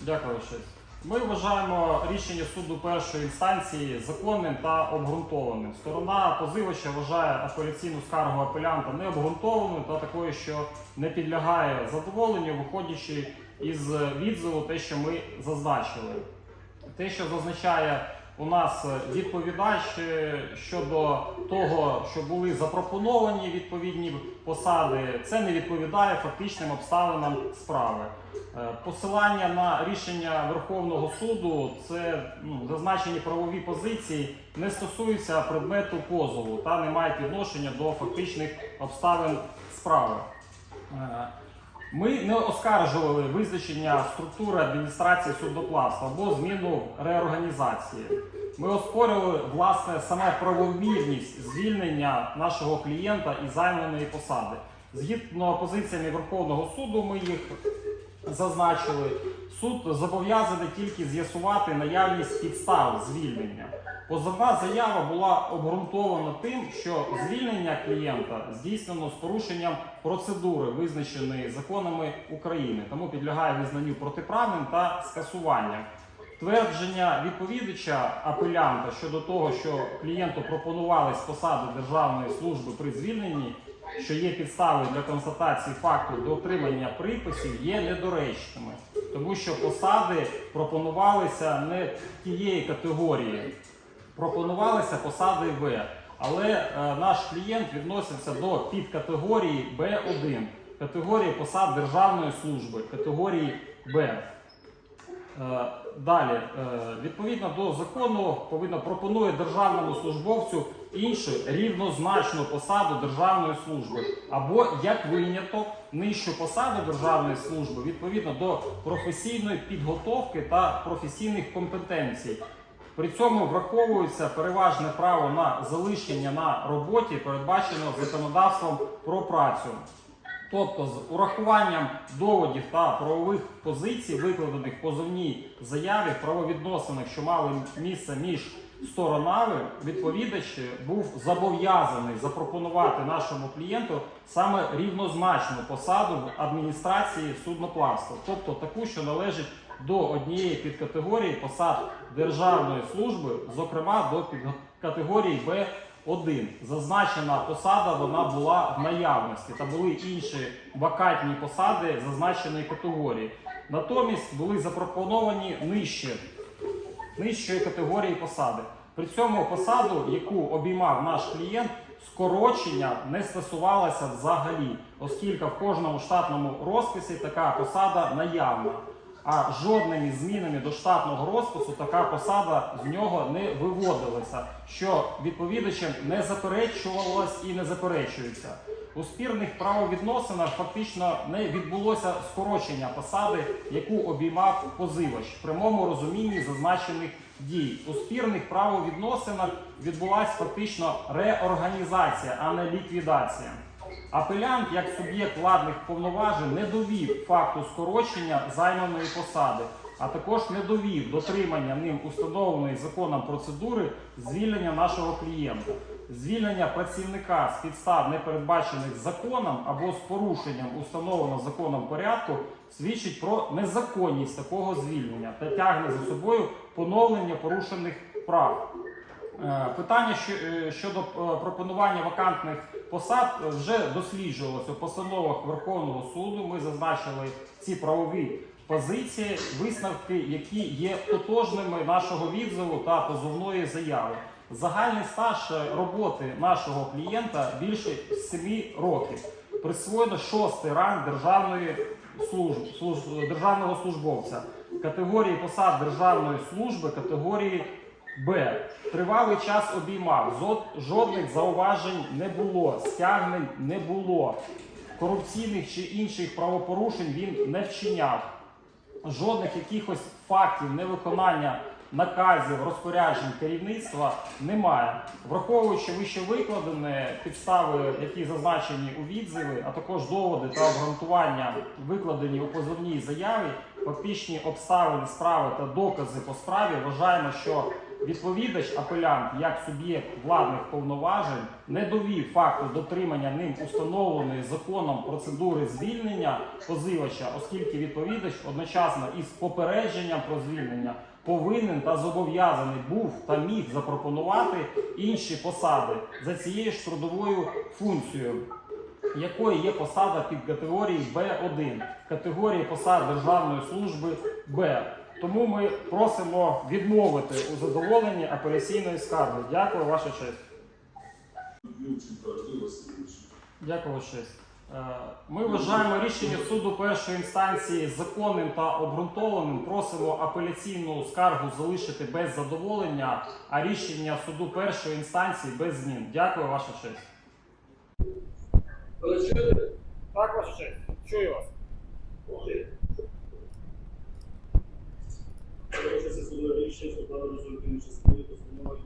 Дякую, щось. Ми вважаємо рішення суду першої інстанції законним та обґрунтованим. Сторона позивача вважає апеляційну скаргу апелянта необґрунтованою та такою, що не підлягає задоволенню, виходячи із відзиву те, що ми зазначили. Те, що зазначає у нас відповідач е, щодо того, що були запропоновані відповідні посади, це не відповідає фактичним обставинам справи. Е, Посилання на рішення Верховного суду, це ну, зазначені правові позиції, не стосуються предмету позову та не мають відношення до фактичних обставин справи. Ми не оскаржували визначення структури адміністрації судноплавства або зміну реорганізації. Ми оспорювали власне саме правомірність звільнення нашого клієнта із займаної посади. Згідно позиціями Верховного суду, ми їх зазначили. Суд зобов'язаний тільки з'ясувати наявність підстав звільнення. Позовна заява була обґрунтована тим, що звільнення клієнта здійснено з порушенням процедури, визначеної законами України, тому підлягає визнанню протиправним та скасуванням. Твердження відповідача апелянта щодо того, що клієнту пропонувались посади державної служби при звільненні, що є підстави для констатації факту дотримання приписів, є недоречними, тому що посади пропонувалися не тієї категорії, пропонувалися посади В. Але е, наш клієнт відноситься до підкатегорії Б1, категорії посад державної служби, категорії Б. Е, Далі, е, відповідно до закону, повинно пропонує державному службовцю іншу рівнозначну посаду державної служби, або як виняток нижчу посаду державної служби відповідно до професійної підготовки та професійних компетенцій. При цьому враховується переважне право на залишення на роботі, передбаченого законодавством про працю. Тобто з урахуванням доводів та правових позицій, викладених в позовній заяві правовідносинах, що мали місце між сторонами, відповідач був зобов'язаний запропонувати нашому клієнту саме рівнозначну посаду в адміністрації судноплавства, тобто таку, що належить до однієї підкатегорії посад державної служби, зокрема до підкатегорії Б. Один зазначена посада вона була в наявності та були інші вакантні посади зазначеної категорії. Натомість були запропоновані нижче нижчої категорії посади. При цьому посаду, яку обіймав наш клієнт, скорочення не стосувалося взагалі, оскільки в кожному штатному розписі така посада наявна. А жодними змінами до штатного розпису така посада з нього не виводилася, що відповідачем не заперечувалось і не заперечується. У спірних правовідносинах фактично не відбулося скорочення посади, яку обіймав позивач в прямому розумінні зазначених дій. У спірних правовідносинах відбулася фактично реорганізація, а не ліквідація. Апелянт, як суб'єкт владних повноважень, не довів факту скорочення займаної посади, а також не довів дотримання ним установленої законом процедури звільнення нашого клієнта. Звільнення працівника з підстав, не передбачених законом або з порушенням установленого законом порядку, свідчить про незаконність такого звільнення та тягне за собою поновлення порушених прав. Е, Питання е, щодо е, пропонування вакантних посад вже досліджувалося у постановах Верховного суду. Ми зазначили ці правові позиції, висновки, які є тотожними нашого відзиву та позовної заяви. Загальний стаж е, роботи нашого клієнта більше 7 років. Присвоєно шостий ранг державної служб, служ- державного службовця категорії посад державної служби, категорії Б. Тривалий час обіймав. Жодних зауважень не було, стягнень не було. Корупційних чи інших правопорушень він не вчиняв. Жодних якихось фактів невиконання наказів, розпоряджень керівництва немає. Враховуючи вище викладене підстави, які зазначені у відзиві, а також доводи та обґрунтування, викладені у позовній заяві, фактичні обставини справи та докази по справі, вважаємо, що відповідач апелянт як суб'єкт владних повноважень не довів факту дотримання ним установленої законом процедури звільнення позивача, оскільки відповідач одночасно із попередженням про звільнення повинен та зобов'язаний був та міг запропонувати інші посади за цією ж трудовою функцією якої є посада під категорією Б1, категорії посад Державної служби Б. Тому ми просимо відмовити у задоволенні апеляційної скарги. Дякую, ваша честь. Дякую, ваша честь. Е, Ми вважаємо рішення суду першої інстанції законним та обґрунтованим. Просимо апеляційну скаргу залишити без задоволення, а рішення суду першої інстанції без змін. Дякую, ваша честь. Так, ваша честь. Чую вас. Окей. Перше судове рішення складало результативні частини постанови